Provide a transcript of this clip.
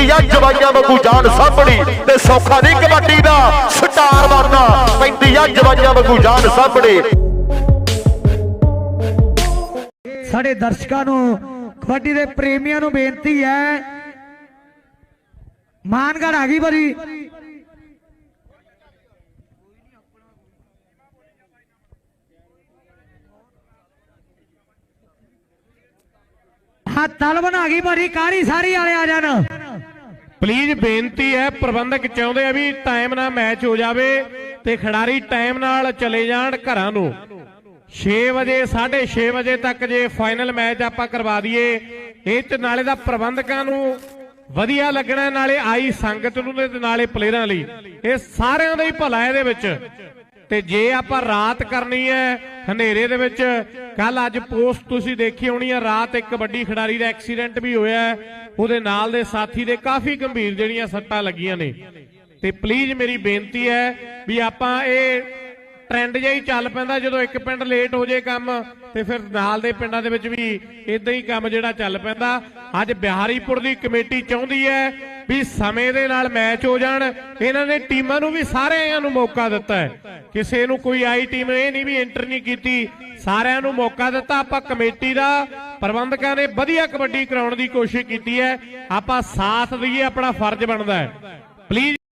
ਪੈਂਦੀ ਆ, ਜਵਾਈਆਂ ਵਾਂਗੂ ਜਾਨ ਸਾਂਭਣੀ ਤੇ ਸੌਖਾ ਨਹੀਂ ਕਬੱਡੀ ਦਾ, ਸਟਾਰ ਬਣਨਾ ਪੈਂਦੀ ਆ, ਜਵਾਈਆਂ ਵਾਂਗੂ ਜਾਨ ਸਾਂਭਣੀ। ਸਾਡੇ ਦਰਸ਼ਕਾਂ ਨੂੰ ਕਬੱਡੀ ਦੇ ਪ੍ਰੇਮੀਆਂ ਨੂੰ ਬੇਨਤੀ ਹੈ ਮਾਨਗੜ ਆ ਗਈ ਬਰੀ ਹਾਂ ਤਲਬਨ ਆ ਗਈ ਬਰੀ ਕਾਰੀ ਸਾਰੀ ਵਾਲੇ ਆ ਜਾਣ। ਪਲੀਜ਼ ਬੇਨਤੀ ਹੈ, ਪ੍ਰਬੰਧਕ ਚਾਹੁੰਦੇ ਆ ਵੀ ਟਾਈਮ ਨਾਲ ਮੈਚ ਹੋ ਜਾਵੇ ਤੇ ਖਿਡਾਰੀ ਟਾਈਮ ਨਾਲ ਚਲੇ ਜਾਣ ਘਰਾਂ ਨੂੰ। 6 ਵਜੇ 6:30 ਵਜੇ ਤੱਕ ਜੇ ਫਾਈਨਲ ਮੈਚ ਆਪਾਂ ਕਰਵਾ ਦਈਏ, ਇਹ ਚ ਨਾਲੇ ਦਾ ਪ੍ਰਬੰਧਕਾਂ ਨੂੰ ਵਧੀਆ ਲੱਗਣਾ, ਨਾਲੇ ਆਈ ਸੰਗਤ ਨੂੰ ਤੇ ਨਾਲੇ ਪਲੇਅਰਾਂ ਲਈ। ਇਹ ਸਾਰਿਆਂ ਦਾ ਹੀ ਭਲਾ ਇਹਦੇ ਵਿੱਚ। ਤੇ ਜੇ ਆਪਾਂ ਰਾਤ ਕਰਨੀ ਹੈ, ਹਨੇਰੇ ਦੇ ਵਿੱਚ, ਕੱਲ ਅੱਜ ਪੋਸਟ ਤੁਸੀਂ ਦੇਖੀ ਹੋਣੀ ਹੈ ਰਾਤ ਇੱਕ ਵੱਡੀ ਖਿਡਾਰੀ ਦਾ ਐਕਸੀਡੈਂਟ ਵੀ ਹੋਇਆ ਉਹਦੇ ਨਾਲ ਦੇ ਸਾਥੀ ਦੇ ਕਾਫੀ ਗੰਭੀਰ ਜਿਹੜੀਆਂ ਸੱਟਾਂ ਲੱਗੀਆਂ ਨੇ। ਤੇ ਪਲੀਜ਼ ਮੇਰੀ ਬੇਨਤੀ ਹੈ ਵੀ ਆਪਾਂ ਇਹ ਟ੍ਰੈਂਡ ਜਿਹਾ ਹੀ ਚੱਲ ਪੈਂਦਾ, ਜਦੋਂ ਇੱਕ ਪਿੰਡ ਲੇਟ ਹੋ ਜੇ ਕੰਮ, ਤੇ ਫਿਰ ਨਾਲ ਦੇ ਪਿੰਡਾਂ ਦੇ ਵਿੱਚ ਵੀ ਇਦਾਂ ਹੀ ਕੰਮ ਜਿਹੜਾ ਚੱਲ ਪੈਂਦਾ। ਅੱਜ ਬਿਹਾਰੀਪੁਰ ਦੀ ਕਮੇਟੀ ਚਾਹੁੰਦੀ ਹੈ ਵੀ ਸਮੇਂ ਦੇ ਨਾਲ ਮੈਚ ਹੋ ਜਾਣ, ਇਹਨਾਂ ਨੇ ਟੀਮਾਂ ਨੂੰ ਵੀ ਸਾਰਿਆਂ ਨੂੰ ਮੌਕਾ ਦਿੱਤਾ ਹੈ। ਕਿਸੇ ਨੂੰ ਕੋਈ ਆਈ ਟੀਮ ਇਹ ਨਹੀਂ ਵੀ ਐਂਟਰ ਨਹੀਂ ਕੀਤੀ, ਸਾਰਿਆਂ ਨੂੰ ਮੌਕਾ ਦਿੱਤਾ। ਆਪਾਂ ਕਮੇਟੀ ਦਾ ਪ੍ਰਬੰਧਕਾਂ ਨੇ ਵਧੀਆ ਕਬੱਡੀ ਕਰਾਉਣ ਦੀ ਕੋਸ਼ਿਸ਼ ਕੀਤੀ ਹੈ। ਆਪਾਂ ਸਾਥ ਦਈਏ, ਆਪਣਾ ਫਰਜ਼ ਬਣਦਾ ਹੈ। ਪਲੀਜ਼